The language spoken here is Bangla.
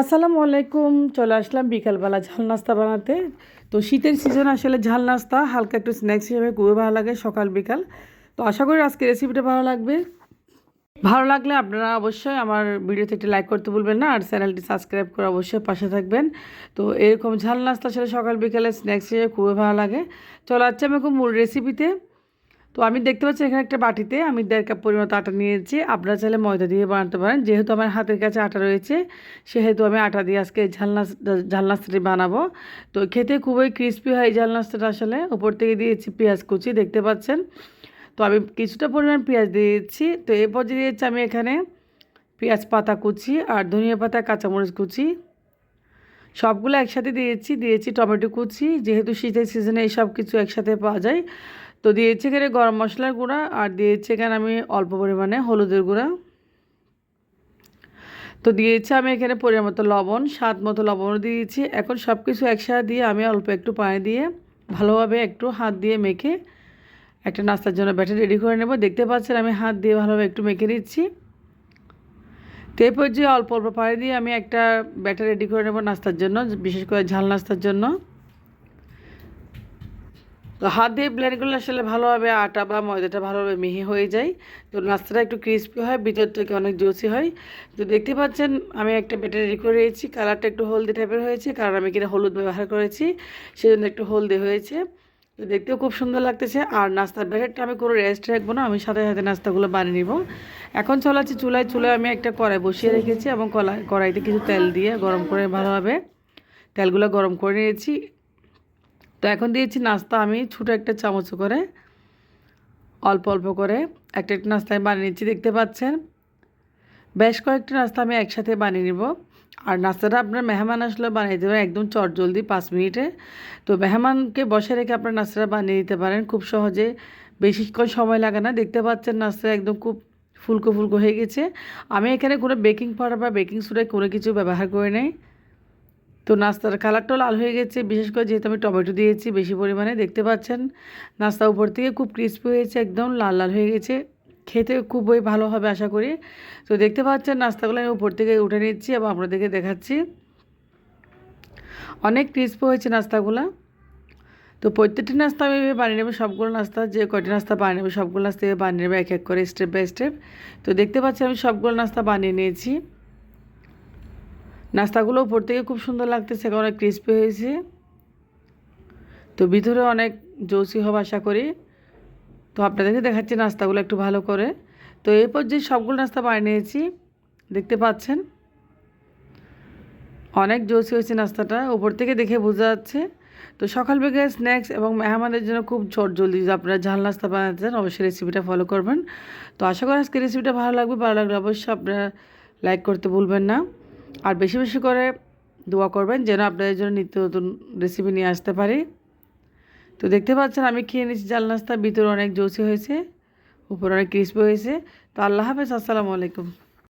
আসসালামু আলাইকুম, চলে আসলাম বিকালবেলা ঝাল নাস্তা বানাতে। তো শীতের সিজন আসলে ঝাল নাস্তা, হালকা একটু স্ন্যাক্স হিসেবে খুবই ভালো লাগে সকাল, বিকাল। তো আশা করি আজকে রেসিপিটা ভালো লাগবে। ভালো লাগলে আপনারা অবশ্যই আমার ভিডিওতে একটি লাইক করতে ভুলবেন না, আর চ্যানেলটি সাবস্ক্রাইব করে অবশ্যই পাশে থাকবেন। তো এরকম ঝাল নাস্তা আসলে সকাল, বিকালে স্ন্যাক্স হিসেবে খুবই ভালো লাগে। চলে যাচ্ছে আমি খুব মূল রেসিপিতে তো আমি দেখতে পাচ্ছি এখানে একটা বাটিতে আমি দেড় কাপ পরিমাণ আটা নিয়েছি। আপনারা চাইলে ময়দা দিয়ে বানাতে পারেন। যেহেতু আমার হাতের কাছে আটা রয়েছে, সেহেতু আমি আটা দিয়ে আজকে ঝালনা নাস্তা ঝাল নাস্তাটি বানাবো। তো খেতে খুবই ক্রিস্পি হয় এই ঝাল নাস্তাটা আসলে। উপর থেকে দিয়েছি পেঁয়াজ কুচি, দেখতে পাচ্ছেন? তো আমি কিছুটা পরিমাণ পেঁয়াজ দিয়েছি। তো এরপর যে দিয়েছি আমি এখানে পেঁয়াজ পাতা কুচি আর ধনিয়া পাতা, কাঁচামরিচ কুচি। সবগুলো একসাথে দিয়েছি দিয়েছি টমেটো কুচি। যেহেতু শীতের সিজনে এই সব কিছু একসাথে পাওয়া যায়। তো দিয়েছি এখানে গরম মশলার গুঁড়া, আর দিয়েছি এখানে আমি অল্প পরিমাণে হলুদের গুঁড়া। তো দিয়েছি আমি এখানে পরিমাণ মতো লবণ, স্বাদ মতো লবণও দিয়েছি। এখন সব কিছু একসাথে দিয়ে আমি অল্প একটু পানি দিয়ে ভালোভাবে একটু হাত দিয়ে মেখে একটা নাস্তার জন্য ব্যাটার রেডি করে নেব। দেখতে পাচ্ছেন আমি হাত দিয়ে ভালোভাবে একটু মেখে দিচ্ছি তো এরপর যে অল্প অল্প পানি দিয়ে আমি একটা ব্যাটার রেডি করে নেব নাস্তার জন্য, বিশেষ করে ঝাল নাস্তার জন্য। তো হাত দিয়ে ব্লেন্ডগুলো আসলে ভালোভাবে আটা বা ময়দাটা ভালোভাবে মিহি হয়ে যায়। তো নাস্তাটা একটু ক্রিস্পি হয় ভিতর থেকে অনেক জুসি হয়। তো দেখতে পাচ্ছেন, আমি একটা ব্যাটার রেডি করে নিয়েছি। কালারটা একটু হলদি টাইপের হয়েছে, কারণ আমি কিনা হলুদ ব্যবহার করেছি, সেজন্য একটু হলদি হয়েছে। তো দেখতেও খুব সুন্দর লাগতেছে। আর নাস্তার ব্যাটারটা আমি কোনো রেস্ট রাখব না, আমি সাথে সাথে নাস্তাগুলো বানিয়ে নিব। এখন চলাচ্ছি চুলায় চুলায় আমি একটা কড়াই বসিয়ে রেখেছি এবং কড়াইতে কিছু তেল দিয়ে গরম করে ভালোভাবে তেলগুলো গরম করে নিয়েছি। তো এখন দিয়েছি নাস্তা, আমি ছোটো একটা চামচ করে, অল্প অল্প করে। একটা একটা নাস্তা আমি বানিয়ে নিচ্ছি, দেখতে পাচ্ছেন? বেশ কয়েকটা নাস্তা আমি একসাথে বানিয়ে নিব। আর নাস্তাটা আপনার মেহমান আসলে বানিয়ে দেবেন একদম চট জলদি পাঁচ মিনিটে। তো মেহমানকে বসে রেখে আপনার নাস্তাটা বানিয়ে দিতে পারেন, খুব সহজে। বেশিক্ষণ সময় লাগে না, দেখতে পাচ্ছেন নাস্তা একদম খুব ফুলকো ফুলকো হয়ে গেছে। আমি এখানে কোনো বেকিং পাউডার বা বেকিং সোডা কোনো কিছু ব্যবহার করে নেই। তো নাস্তার কালারটাও লাল হয়ে গেছে। বিশেষ করে যেহেতু আমি টমেটো দিয়েছি, বেশি পরিমাণে দেখতে পাচ্ছেন। নাস্তা উপর থেকে খুব ক্রিস্পি হয়েছে, একদম লাল লাল হয়ে গেছে। খেতে খুবই ভালো হবে আশা করি। তো দেখতে পাচ্ছেন নাস্তাগুলো আমি উপর থেকে উঠে নিচ্ছি এবং আপনাদেরকে দেখাচ্ছি। অনেক ক্রিস্পি হয়েছে নাস্তাগুলো। তো প্রত্যেকটি নাস্তা আমি এভাবে বানিয়ে নেব, সবগুলো নাস্তা, যে কয়টি নাস্তা বানিয়ে নেবে, সবগুলো নাস্তা এভাবে বানিয়ে নেবে, এক এক করে স্টেপ বাই স্টেপ তো দেখতে পাচ্ছি আমি সবগুলো নাস্তা বানিয়ে নিয়েছি। নাস্তাগুলো উপর থেকে খুব সুন্দর লাগতেছে অনেক ক্রিস্পি হয়েছে। তো ভিতরে অনেক জৌসি হবে আশা করি। তো আপনাদেরকে দেখাচ্ছি নাস্তাগুলো একটু ভালো করে। তো এরপর যে সবগুলো নাস্তা বানিয়ে নিয়েছি, দেখতে পাচ্ছেন? অনেক জোসি হয়েছে নাস্তাটা, উপর থেকে দেখে বোঝা যাচ্ছে। তো সকাল বেগে স্ন্যাক্স এবং মেহমানদের জন্য খুব ছোট জলদি আপনারা ঝাল নাস্তা বানাতে চান, অবশ্যই রেসিপিটা ফলো করবেন। তো আশা করি আজকে রেসিপিটা ভালো লাগবে, ভালো লাগলে অবশ্যই আপনারা লাইক করতে ভুলবেন না। আর বেশি বেশি করে দোয়া করবেন যেন আপনাদের জন্য নিত্য নতুন রেসিপি নিয়ে আসতে পারি। তো দেখতে পাচ্ছেন, আমি খেয়ে নিয়েছি জাল নাস্তা, ভিতরে অনেক জোসি হয়েছে, উপরে অনেক ক্রিস্পি হয়েছে। তো আল্লাহ হাফেজ, আসসালামু আলাইকুম।